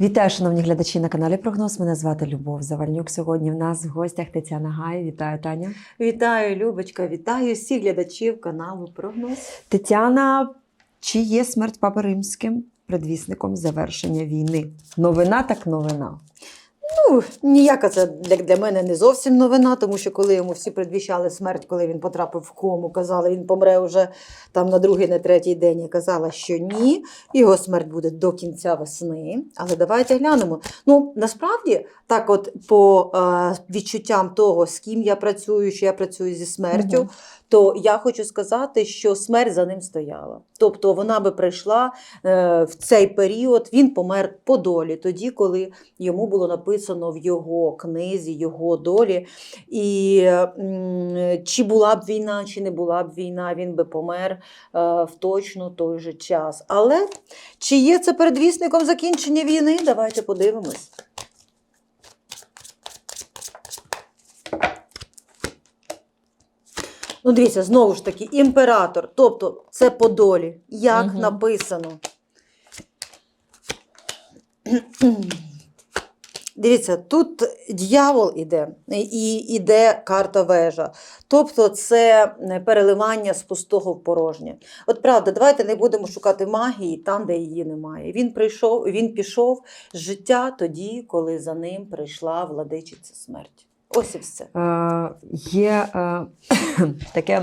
Вітаю, шановні глядачі на каналі Прогноз. Мене звати Любов Завальнюк. Сьогодні в нас в гостях Тетяна Гай. Вітаю, Таня. Вітаю, Любочка, вітаю всіх глядачів каналу Прогноз. Тетяна, чи є смерть Папи Римським предвісником завершення війни? Новина так новина. Ну, ніяка це для, для мене не зовсім новина, тому що коли йому всі предвіщали смерть, коли він потрапив в кому, казали, він помре вже там на другий, на третій день. Я казала, що ні, його смерть буде до кінця весни. Але давайте глянемо. Ну, насправді, так, от по е, відчуттям того, з ким я працюю, що я працюю зі смертю, Мгм. то я хочу сказати, що смерть за ним стояла. Тобто вона би прийшла е, в цей період, він помер по долі, тоді, коли йому було написано в його книзі, його долі. І чи була б війна, чи не була б війна, він би помер е, в точно той же час. Але чи є це передвісником закінчення війни? Давайте подивимось. Ну, дивіться, знову ж таки, імператор, тобто це по долі, як Мгм. написано. Дивіться, тут дьявол іде, і іде карта вежа. Тобто це переливання з пустого в порожнє. От правда, давайте не будемо шукати магії там, де її немає. Він прийшов, він пішов з життя тоді, коли за ним прийшла владичиця смерть. Ось і все. Е, є е, таке,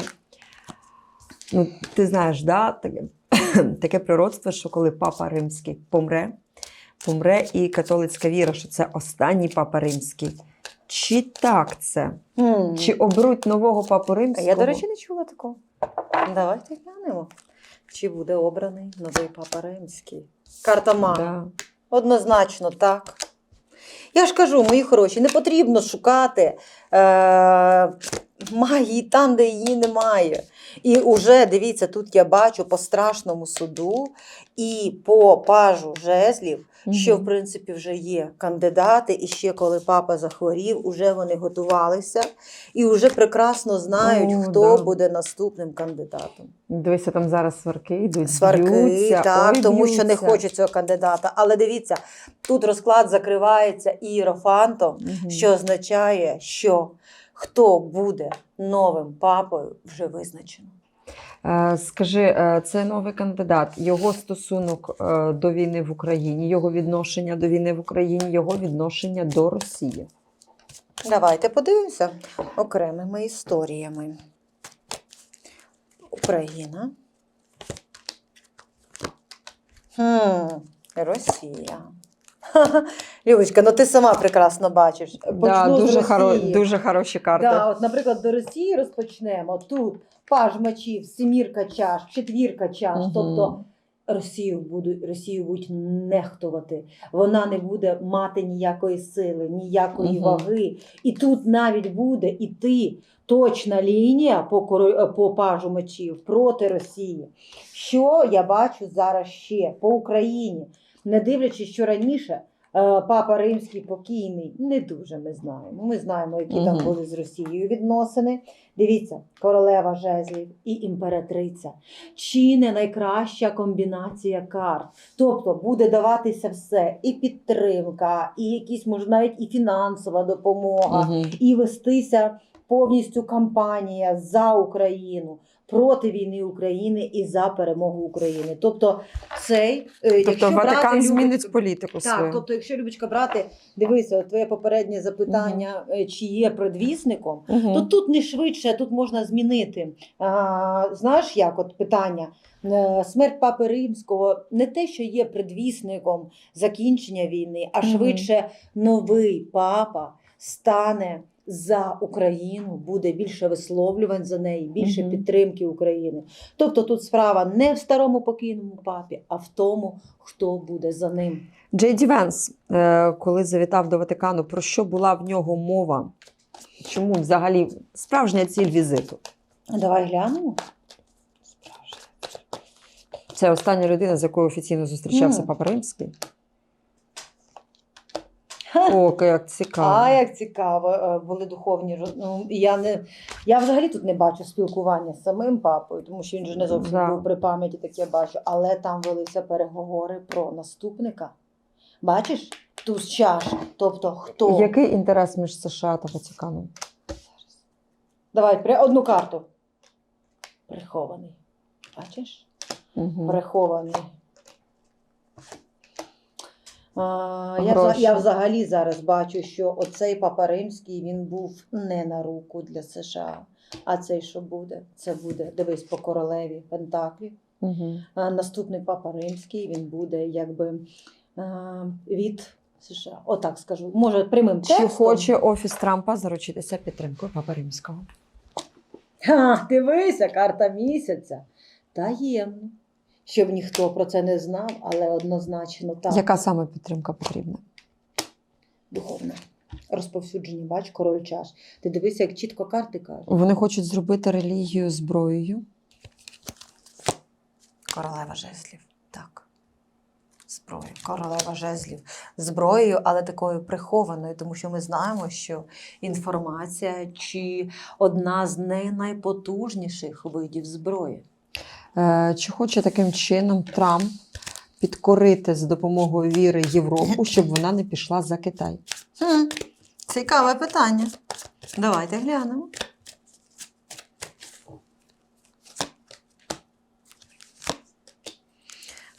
ну, ти знаєш, да, таке, таке пророцтво, що коли Папа Римський помре, помре і католицька віра, що це останній Папа Римський. Чи так це? М. Чи оберуть нового Папу Римського? я, до речі, не чула такого. Давайте глянемо, чи буде обраний новий папа римський. Карта мага. Да. Однозначно так. Я ж кажу, мої хороші, не потрібно шукати е, магії там, де її немає. І уже дивіться, тут я бачу по страшному суду і по пажу жезлів, що в принципі вже є кандидати, і ще коли папа захворів, уже вони готувалися і вже прекрасно знають, О, хто да. буде наступним кандидатом. Дивися, там зараз сварки йдуть. Сварки, б'ються, так, ой, тому що не хочуть цього кандидата. Але дивіться, тут розклад закривається ієрофантом, Мгм. що означає, що хто буде новим папою, вже визначено. Е, Скажи, е, це новий кандидат, його стосунок е, до війни в Україні, його відношення до війни в Україні, його відношення до Росії. Давайте подивимося окремими історіями. Україна. Хм, Росія. Любочка, ну ти сама прекрасно бачиш. Да, Почну з дуже, хоро, дуже хороші карти. Да, от, наприклад, до Росії розпочнемо. Тут паж мечів, семірка чаш, четвірка чаш. Мгм. Тобто Росію будуть, Росію будуть нехтувати. Вона не буде мати ніякої сили, ніякої Мгм. ваги. І тут навіть буде іти точна лінія по, коро- по пажу мечів проти Росії. Що я бачу зараз ще по Україні, не дивлячись, що раніше. е, Папа Римський покійний, не дуже ми знаємо. Ми знаємо, які там були з Росією відносини. Дивіться, королева жезлів і імператриця. Чи не найкраща комбінація карт? Тобто буде даватися все: і підтримка, і якісь, може, навіть і фінансова допомога, Мгм. і вестися повністю кампанія за Україну. Проти війни України і за перемогу України. Тобто, цей е, Тобто якщо Ватикан брати, змінить політику так, свою. тобто, якщо Любочка брати, дивися, от твоє попереднє запитання, е, чи є предвісником, Мгм. то тут не швидше, тут можна змінити. А, знаєш, як от питання? Е, Смерть Папи Римського не те, що є предвісником закінчення війни, а швидше новий папа стане за Україну, буде більше висловлювань за неї, більше Мгм. підтримки України. Тобто тут справа не в старому покійному папі, а в тому, хто буде за ним. Джей Ді Венс, е, коли завітав до Ватикану, про що була в нього мова? Чому взагалі справжня ціль візиту? Давай глянемо. Це остання людина, з якою офіційно зустрічався Мгм. Папа Римський. О, як цікаво. А як цікаво, е, були духовні ну, я не я взагалі тут не бачу спілкування з самим папою, тому що він же не зовсім Да. був при пам'яті, таке бачу. Але там велися переговори про наступника. Бачиш? Туз чаш. Тобто хто? Який інтерес між США та Ватиканом? Давай при- одну карту. Прихований. Бачиш? Угу. Прихований. Я, Гроші. я взагалі зараз бачу, що оцей папа римський він був не на руку для США. А цей що буде? Це буде, дивись, по королеві Пентаклів. Угу. А наступний папа римський він буде якби а, від США. Отак скажу. Може, прямим Чи текстом. хоче офіс Трампа заручитися підтримкою Папа Римського? Ха, дивися, карта місяця. Таємно. Щоб ніхто про це не знав, але однозначно так. Яка саме підтримка потрібна? Духовне. Розповсюдження, бач, король чаш. Ти дивися, як чітко карти кажуть. Вони хочуть зробити релігію зброєю. Королева жезлів. Так. Зброю. Королева жезлів. Зброєю, але такою прихованою, тому що ми знаємо, що інформація чи одна з не найпотужніших видів зброї. Е, Чи хоче таким чином Трамп підкорити за допомогою віри Європу, щоб вона не пішла за Китай? Хм, цікаве питання. Давайте глянемо.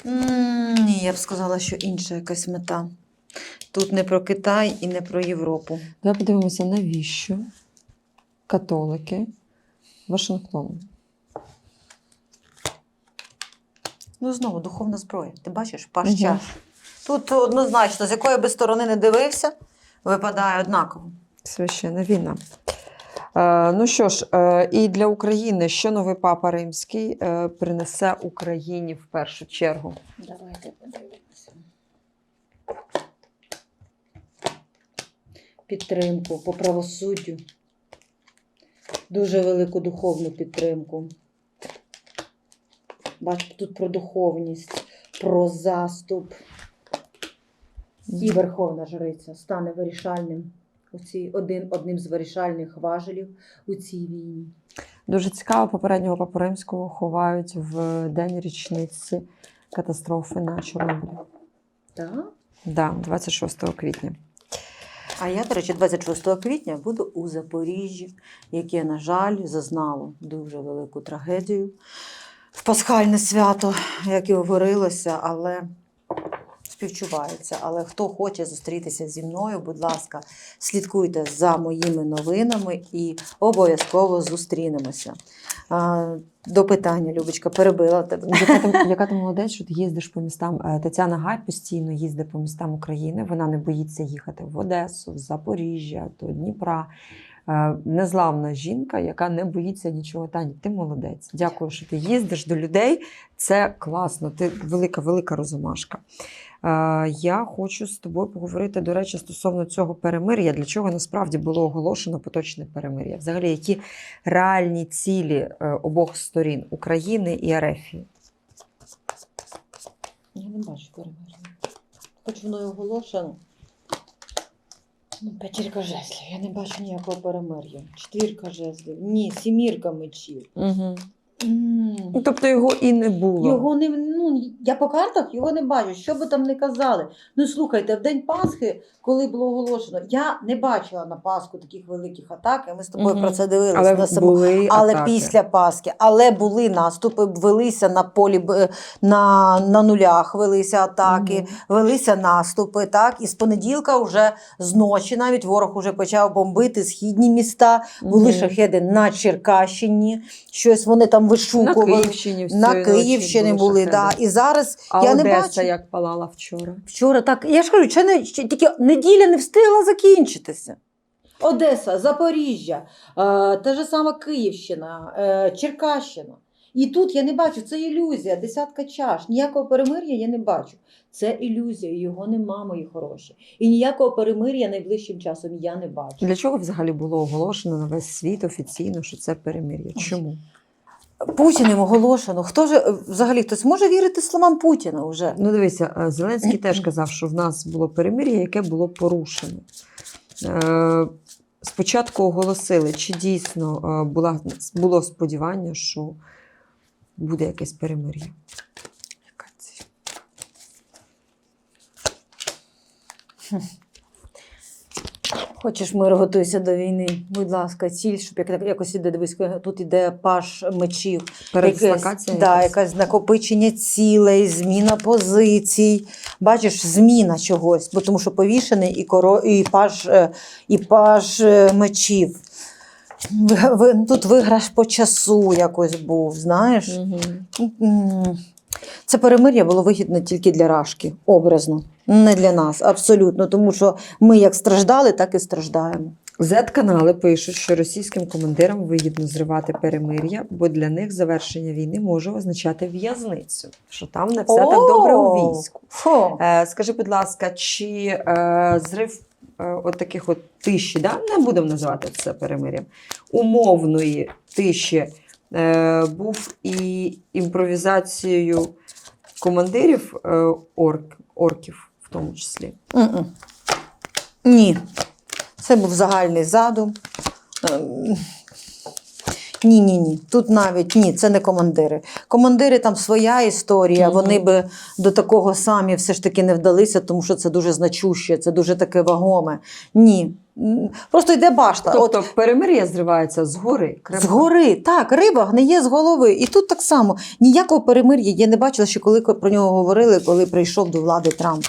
Ні, я б сказала, що інша якась мета. Тут не про Китай і не про Європу. Давай подивимося, навіщо католики Вашингтону. Ну, знову духовна зброя. Ти бачиш, паш чаш. Тут однозначно, з якої би сторони не дивився, випадає однаково. Священна війна. Е, ну що ж, е, і для України, що новий папа римський е, принесе Україні в першу чергу? Давайте подивимося. Підтримку по правосуддю. Дуже велику духовну підтримку. Бачите, тут про духовність, про заступ. І Верховна Жриця стане вирішальним. Оці, один, одним з вирішальних важелів у цій війні. Дуже цікаво, попереднього папу римського ховають в день річниці катастрофи на Чорнобилі. Так? Да, 26 квітня. А я, до речі, 26 квітня буду у Запоріжжі, яке, на жаль, зазнало дуже велику трагедію в пасхальне свято, як і говорилося, але співчувається. Але хто хоче зустрітися зі мною, будь ласка, слідкуйте за моїми новинами і обов'язково зустрінемося. До питання, Любочка, перебила тебе. Яка ти, яка ти молодець, що ти їздиш по містам? Е, Тетяна Гай постійно їздить по містам України. Вона не боїться їхати в Одесу, в Запоріжжя, до Дніпра. Е, Незламна жінка, яка не боїться нічого. Тані, ти молодець. Дякую, що ти їздиш до людей. Це класно. Ти велика, велика розумашка. Е, Я хочу з тобою поговорити, до речі, стосовно цього перемир'я. Для чого насправді було оголошено поточне перемир'я? Взагалі, які реальні цілі е, обох сторін України і Арефії? Я не бачу перемир'я. Хоч воно і оголошено. Ну, п'ятірка жезлів. Я не бачу ніякого перемир'я. Четвірка жезлів. Ні, сімірка мечів. Угу. Ну, тобто його і не було. Його не ну я по картах його не бачу. Що би там не казали. Ну слухайте, в день Пасхи, коли було оголошено, я не бачила на Пасху таких великих атак. Ми з тобою Мгм. про це дивилися Але на самому були Але атаки. після Пасхи, але були наступи, велися на полі на, на нулях, велися атаки, Мгм. велися наступи. Так, і з понеділка, вже з ночі, навіть ворог уже почав бомбити східні міста. Були Мгм. шахеди на Черкащині, щось вони там на. Київщині. всієї На Київщині були, да. і зараз А я не бачу. як палала вчора. Вчора так. Я ж кажу, ще не ще тільки неділя не встигла закінчитися. Одеса, Запоріжжя, е, та ж сама Київщина, е, Черкащина. І тут я не бачу, це ілюзія, десятка чаш. Ніякого перемир'я я не бачу. Це ілюзія, його нема, мої хороші. І ніякого перемир'я найближчим часом я не бачу. Для чого взагалі було оголошено на весь світ офіційно, що це перемир'я? Чому? Путіним оголошено. Хто ж е, взагалі хтось може вірити словам Путіна вже? Ну, дивися, е, Зеленський теж казав, що в нас було перемир'я, яке було порушено. Е, Спочатку оголосили, чи дійсно була, було сподівання, що буде якесь перемир'я. Яка? Хочеш миру, готуйся до війни. Будь ласка, ціль, щоб як, якось іде, дивись, тут іде паш мечів. Передислокація да, якась? якесь накопичення цілей, зміна позицій. Бачиш, зміна чогось, бо тому що повішений і, коро, і паш, е, і паш е, мечів. Тут виграш по часу якось був, знаєш. М, Це перемир'я було вигідне тільки для Рашки, образно, не для нас, абсолютно. Тому що ми як страждали, так і страждаємо. Z-канали пишуть, що російським командирам вигідно зривати перемир'я, бо для них завершення війни може означати в'язницю. Що там не все так добре у війську. Е, скажи, будь ласка, чи е, зрив е, от таких от тиші, да? не будемо називати це перемир'ям, умовної тиші був і імпровізацією командирів орк, орків, тому числі. М-м. Ні. Це був загальний задум. Ем, Ні, ні, ні. Тут навіть ні, це не командири. Командири там своя історія. Мгм. Вони би до такого самі все ж таки не вдалися, тому що це дуже значуще, це дуже таке вагоме. Ні. Просто йде башта. От Тобто перемир'я зривається згори. Кремля. Згори, так, риба гниє з голови. І тут так само ніякого перемир'я. Я не бачила, що коли про нього говорили, коли прийшов до влади Трамп.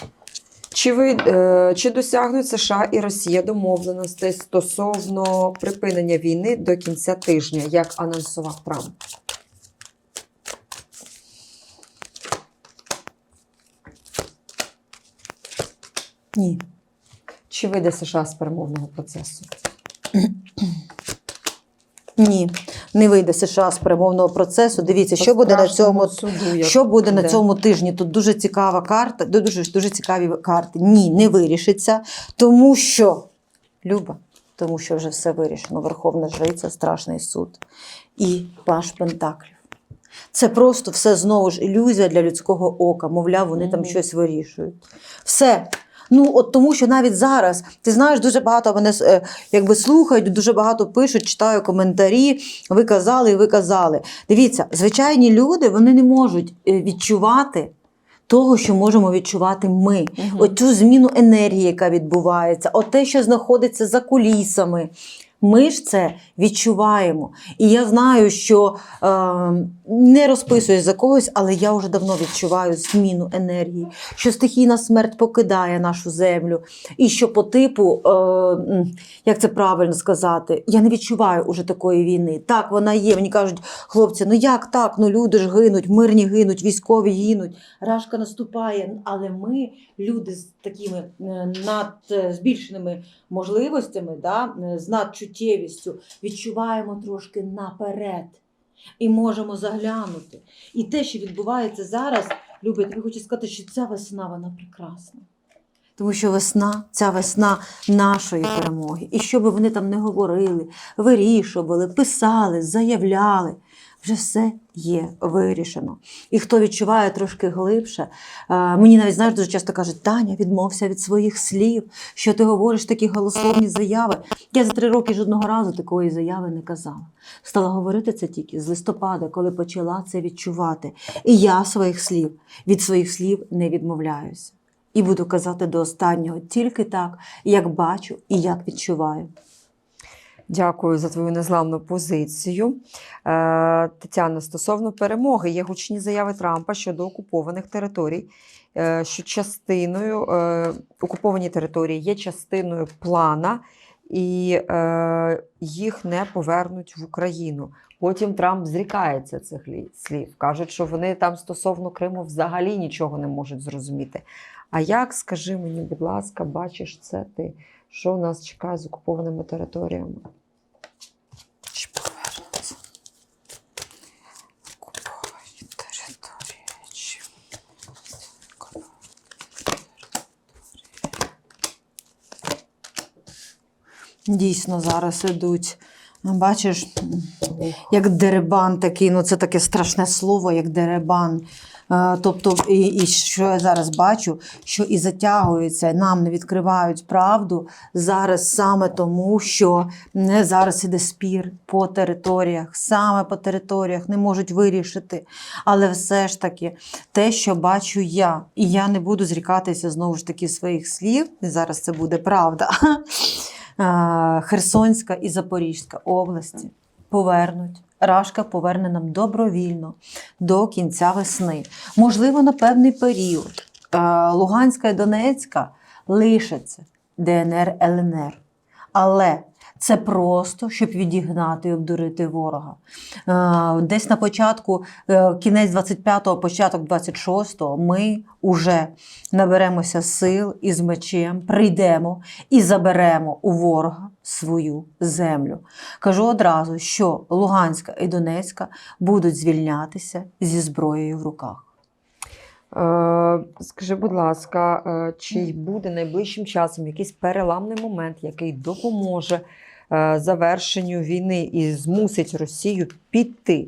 Чи ви е, чи досягнуть США і Росія домовленостей стосовно припинення війни до кінця тижня, як анонсував Трамп? Ні. Чи вийде США з перемовного процесу? Ні, не вийде США з перемовного процесу. Дивіться, що буде на цьому суду, що буде на цьому тижні? Тут дуже цікава карта, дуже, дуже цікаві карти. Ні, не вирішиться, тому що Люба, тому що вже все вирішено. Верховна Жриця, страшний суд і паш Пентаклів. Це просто все знову ж ілюзія для людського ока. Мовляв, вони там щось вирішують. Все. Ну, от тому що навіть зараз, ти знаєш, дуже багато мене е, якби слухають, дуже багато пишуть, читаю коментарі. Ви казали, ви казали. Дивіться, звичайні люди вони не можуть е, відчувати того, що можемо відчувати ми. угу. Оцю зміну енергії, яка відбувається, от те, що знаходиться за кулісами. Ми ж це відчуваємо. І я знаю, що е, не розписуюсь за когось, але я вже давно відчуваю зміну енергії, що стихійна смерть покидає нашу землю. І що по типу, е, як це правильно сказати, я не відчуваю уже такої війни. Так, вона є. Мені кажуть, хлопці, ну як так? Ну люди ж гинуть, мирні гинуть, військові гинуть, рашка наступає. Але ми, люди такими е, над е, збільшеними можливостями, да, е, з надчуттєвістю, відчуваємо трошки наперед і можемо заглянути. І те, що відбувається зараз, я тобі хочу сказати, що ця весна вона прекрасна. Тому що весна, ця весна нашої перемоги. І що би вони там не говорили, вирішували, писали, заявляли, вже все є вирішено. І хто відчуває трошки глибше, е, мені навіть знаєш, дуже часто кажуть, Таня, відмовся від своїх слів, що ти говориш такі голословні заяви. Я за три роки жодного разу такої заяви не казала. Стала говорити це тільки з листопада, коли почала це відчувати. І я своїх слів від своїх слів не відмовляюся. І буду казати до останнього тільки так, як бачу і як відчуваю. Дякую за твою незламну позицію. Е, Тетяна, стосовно перемоги, є гучні заяви Трампа щодо окупованих територій, е, що частиною е, окуповані території є частиною плана, і їх не повернуть в Україну. Потім Трамп зрікається цих слів. Кажуть, що вони там стосовно Криму взагалі нічого не можуть зрозуміти. А як, скажи мені, будь ласка, бачиш це ти? Що нас чекає з окупованими територіями? Окуповані території. Дійсно, зараз ідуть. Бачиш, як деребан такий, ну це таке страшне слово, як деребан. Е, Тобто, і, і що я зараз бачу, що і затягується, нам не відкривають правду зараз саме тому, що не зараз іде спір по територіях, саме по територіях не можуть вирішити. Але все ж таки, те, що бачу я, і я не буду зрікатися знову ж таки своїх слів, і зараз це буде правда. Е, Херсонська і Запорізька області повернуть. Рашка поверне нам добровільно до кінця весни. Можливо, на певний період. Е, Луганська і Донецька лишаться ДНР ЛНР. Але це просто, щоб відігнати і обдурити ворога. Е, Десь на початку, е, кінець 25-го, початок 26-го, ми вже наберемося сил і з мечем прийдемо і заберемо у ворога свою землю. Кажу одразу, що Луганська і Донецька будуть звільнятися зі зброєю в руках. Е, Скажи, будь ласка, чи буде найближчим часом якийсь переламний момент, який допоможе завершенню війни і змусить Росію піти?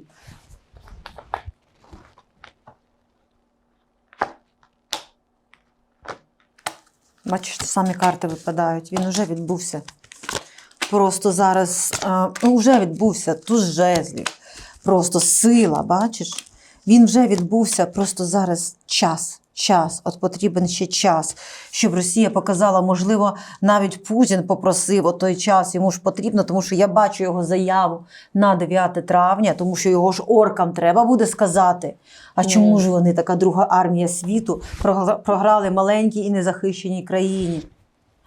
Бачиш, що самі карти випадають. Він вже відбувся. Просто зараз е, ну, вже відбувся туз жезлів. Просто сила, бачиш? Він вже відбувся, просто зараз час. Час, от потрібен ще час, щоб Росія показала, можливо, навіть Путін попросив о той час, йому ж потрібно, тому що я бачу його заяву на 9 травня, тому що його ж оркам треба буде сказати. А чому ж вони, така друга армія світу, програ- програли маленькій і незахищеній країні,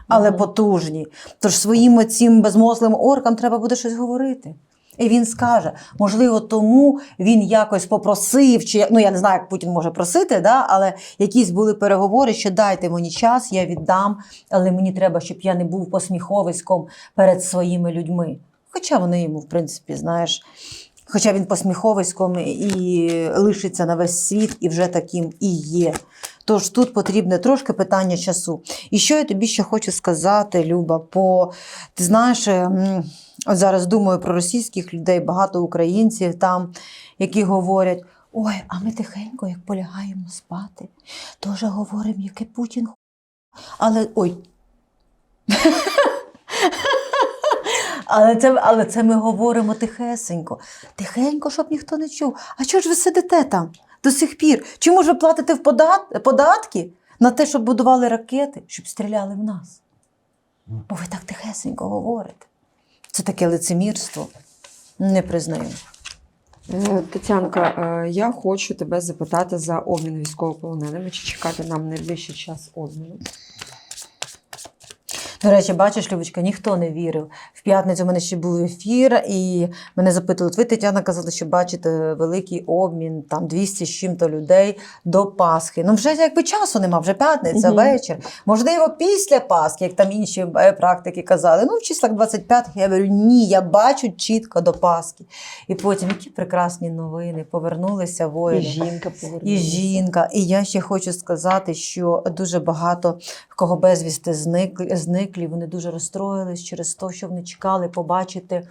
але Мгм. потужній. Тож своїм цим безмозлим оркам треба буде щось говорити. І він скаже, можливо, тому він якось попросив, чи ну я не знаю, як Путін може просити, да, але якісь були переговори, що дайте мені час, я віддам, але мені треба, щоб я не був посміховиськом перед своїми людьми. Хоча вони йому, в принципі, знаєш, хоча він посміховиськом і лишиться на весь світ, і вже таким і є. Тож тут потрібне трошки питання часу. І що я тобі ще хочу сказати, Люба, по ти знаєш, от зараз думаю про російських людей, багато українців там, які говорять: ой, а ми тихенько, як полягаємо спати, теж говоримо, яке Путін. ху**». Але ой. Але це, але це ми говоримо тихесенько. Тихенько, щоб ніхто не чув. А чого ж ви сидите там до сих пір? Чому ж ви платите в подат... податки на те, щоб будували ракети, щоб стріляли в нас? Бо ви так тихесенько говорите. Це таке лицемірство. Не признаю. Е, Тетянка, е, я хочу тебе запитати за обмін військовополоненими. Чи чекати нам найближчий час обміну? До речі, бачиш, Любочка, ніхто не вірив. В п'ятницю у мене ще був ефір, і мене запитували, ви, Тетяна, казали, що бачите великий обмін, там 200 з чим-то людей до Пасхи. Ну, вже якби часу нема, вже п'ятниця, Мгм. вечір. Можливо, після Пасхи, як там інші е, практики казали. Ну, в числах 25 я говорю, ні, я бачу чітко до Пасхи. І потім які прекрасні новини, повернулися І воїни. жінка І жінка. І я ще хочу сказати, що дуже багато кого безвісти зникли, зниклі, вони дуже розстроїлись через те, що вони чекали побачити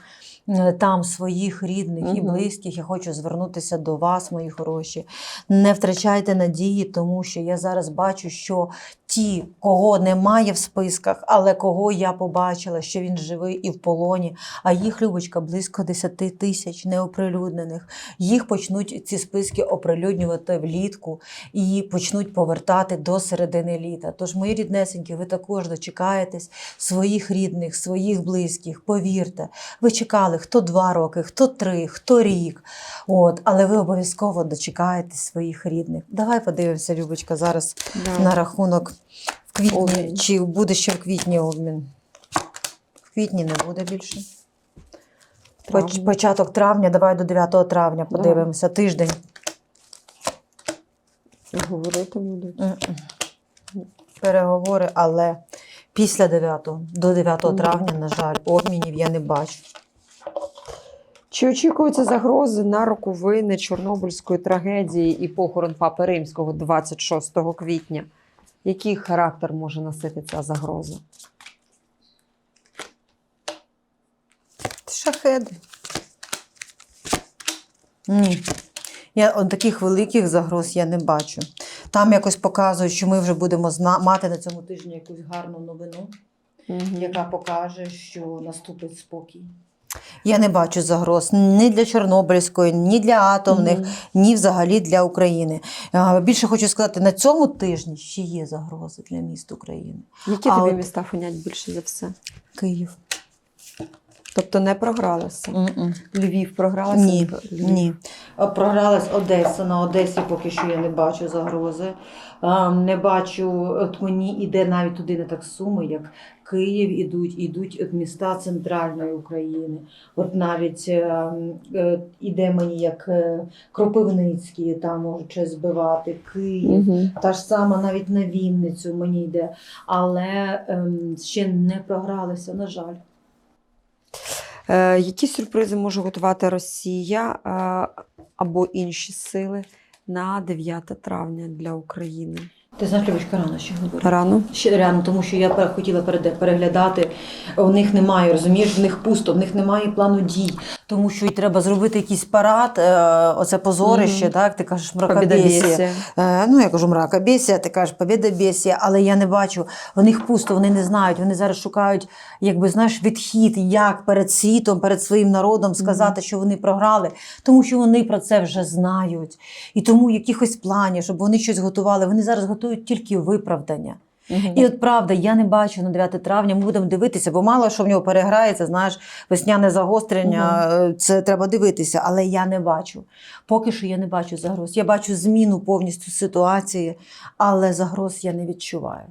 там своїх рідних і близьких. Я хочу звернутися до вас, мої хороші. Не втрачайте надії, тому що я зараз бачу, що ті, кого немає в списках, але кого я побачила, що він живий і в полоні, а їх Любочка близько 10 тисяч неоприлюднених. Їх почнуть ці списки оприлюднювати влітку і почнуть повертати до середини літа. Тож, мої ріднесенькі, ви також дочекаєтесь своїх рідних, своїх близьких. Повірте, ви чекали хто два роки, хто три, хто рік. От, але ви обов'язково дочекаєтесь своїх рідних. Давай подивимося, Любочка, зараз Да. на рахунок в квітні. Обмін. Чи буде ще в квітні обмін? В квітні не буде більше. Травня. Початок травня, давай до 9 травня подивимося. Тиждень. Говорити будуть. Переговори, але після 9, до 9 травня, на жаль, обмінів я не бачу. Чи очікуються загрози на роковини Чорнобильської трагедії і похорон Папи Римського 26 квітня? Який характер може носити ця загроза? Шахеди. Ні. Я он, таких великих загроз я не бачу. Там якось показують, що ми вже будемо зна- мати на цьому тижні якусь гарну новину, яка покаже, що наступить спокій. Я не бачу загроз ні для Чорнобильської, ні для атомних, Мгм. ні взагалі для України. Більше хочу сказати, на цьому тижні ще є загрози для міст України. Які А тобі от- міста фонять більше за все? Київ. Тобто не програлася. М-м. Львів програлася? Ні, Львів. ні. Програлась Одеса. На Одесі поки що я не бачу загрози. Не бачу, от мені іде навіть туди не так суми, як Київ ідуть, ідуть от міста центральної України. От навіть е, е, іде мені як е, Кропивницький, там можуть щось збивати, Київ. Мгм. Та ж сама навіть на Вінницю мені йде, але ем, ще не програлися, на жаль. Е, які сюрпризи може готувати Росія е, або інші сили на 9 травня для України? Ти знаєш, Любочка, рано ще говорити. Рано? Ще рано, тому що я хотіла переглядати. У них немає, розумієш, в них пусто, в них немає плану дій. Тому що й треба зробити якийсь парад, е, оце позорище, Мгм. так? Ти кажеш мракобесія. Е, ну, я кажу мракобесія, ти кажеш побєдобєсія, але я не бачу. В них пусто, вони не знають. Вони зараз шукають, якби знаєш, відхід, як перед світом, перед своїм народом сказати, що вони програли, тому що вони про це вже знають. І тому якихось планів, щоб вони щось готували. Вони зараз готують тільки виправдання. Угу. І от правда, я не бачу на 9 травня. Ми будемо дивитися, бо мало що в нього переграється. Знаєш, весняне загострення. Угу. Це треба дивитися, але я не бачу. Поки що я не бачу загроз. Я бачу зміну повністю ситуації, але загроз я не відчуваю.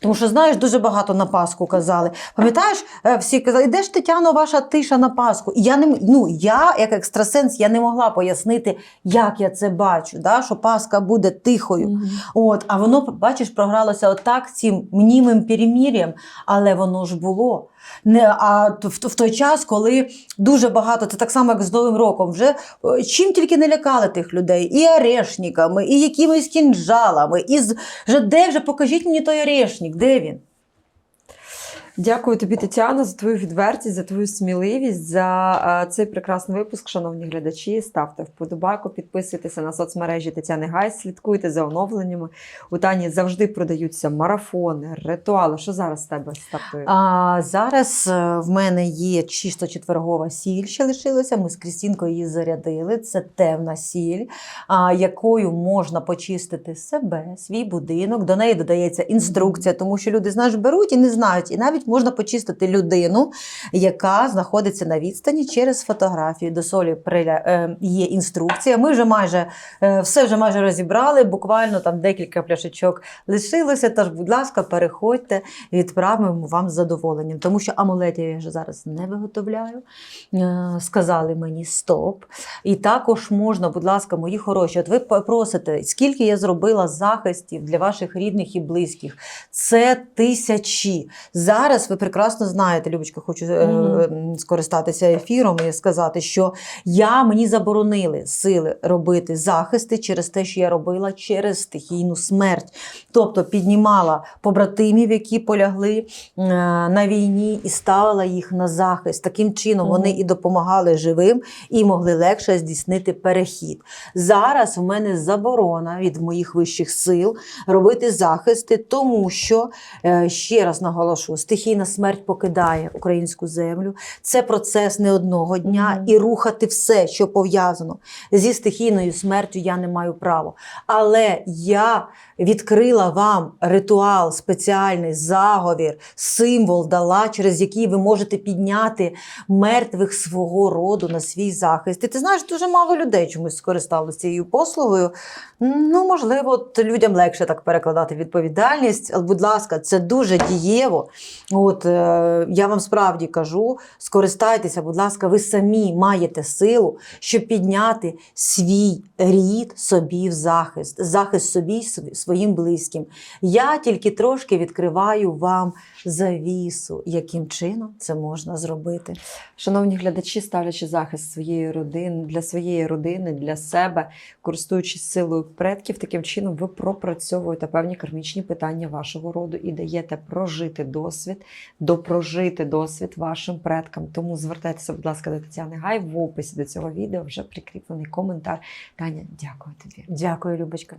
Тому що, знаєш, дуже багато на Пасху казали. Пам'ятаєш, е, всі казали, де ж Тетяно ваша тиша на Пасху? І я не ну, я, як екстрасенс, я не могла пояснити, як я це бачу, да? що Пасха буде тихою. Мгм. От, а воно, бачиш, програлося отак цим мнімим перемір'ям, але воно ж було. Не, а в, в той час, коли дуже багато, це так само, як з Новим роком, вже е, чим тільки не лякали тих людей, і орешниками, і якимись кінжалами, і з, вже де вже покажіть мені той орешник, де він? Дякую тобі, Тетяна, за твою відвертість, за твою сміливість, за цей прекрасний випуск, шановні глядачі. Ставте вподобайку, підписуйтеся на соцмережі Тетяни Гайс, слідкуйте за оновленнями. У Тані завжди продаються марафони, ритуали. Що зараз з тебе стартує? А зараз е, в мене є чисто четвергова сіль, ще лишилася. Ми з Крістінкою її зарядили. Це темна сіль, якою можна почистити себе, свій будинок. До неї додається інструкція, тому що люди знаєш, беруть і не знають. І навіть можна почистити людину, яка знаходиться на відстані через фотографію. До солі е, є інструкція. Ми вже майже е, все вже майже розібрали. Буквально там декілька пляшечок лишилося. Тож, будь ласка, переходьте відправимо вам з задоволенням, тому що амулетів я вже зараз не виготовляю. Е, Сказали мені стоп. І також можна, будь ласка, мої хороші, от ви просите, скільки я зробила захистів для ваших рідних і близьких. Це тисячі. Зараз ви прекрасно знаєте, Любочка, хочу е, Мгм. м, скористатися ефіром і сказати, що я мені заборонили сили робити захисти через те, що я робила через стихійну смерть. Тобто піднімала побратимів, які полягли е, на війні, і ставила їх на захист. Таким чином вони і допомагали живим, і могли легше здійснити перехід. Зараз в мене заборона від моїх вищих сил робити захисти, тому що е, ще раз наголошу, стихійна смерть покидає українську землю. Це процес не одного дня, Мгм. і рухати все, що пов'язано зі стихійною смертю, я не маю права. Але я відкрила вам ритуал, спеціальний заговір, символ дала, через який ви можете підняти мертвих свого роду на свій захист. І ти знаєш, дуже мало людей чомусь скористалися цією послугою. Ну, можливо, от людям легше так перекладати відповідальність. Але, будь ласка, це дуже дієво. От е, я вам справді кажу: скористайтеся, будь ласка, ви самі маєте силу, щоб підняти свій рід собі в захист, захист собі своїм близьким. Я тільки трошки відкриваю вам завісу, яким чином це можна зробити. Шановні глядачі, ставлячи захист своєї родини для своєї родини, для себе, користуючись силою предків, таким чином ви пропрацьовуєте певні кармічні питання вашого роду і даєте прожити досвід, допрожити досвід вашим предкам. Тому звертайтеся, будь ласка, до Тетяни Гай в описі до цього відео вже прикріплений коментар. Таня, дякую тобі. Дякую, Любочка.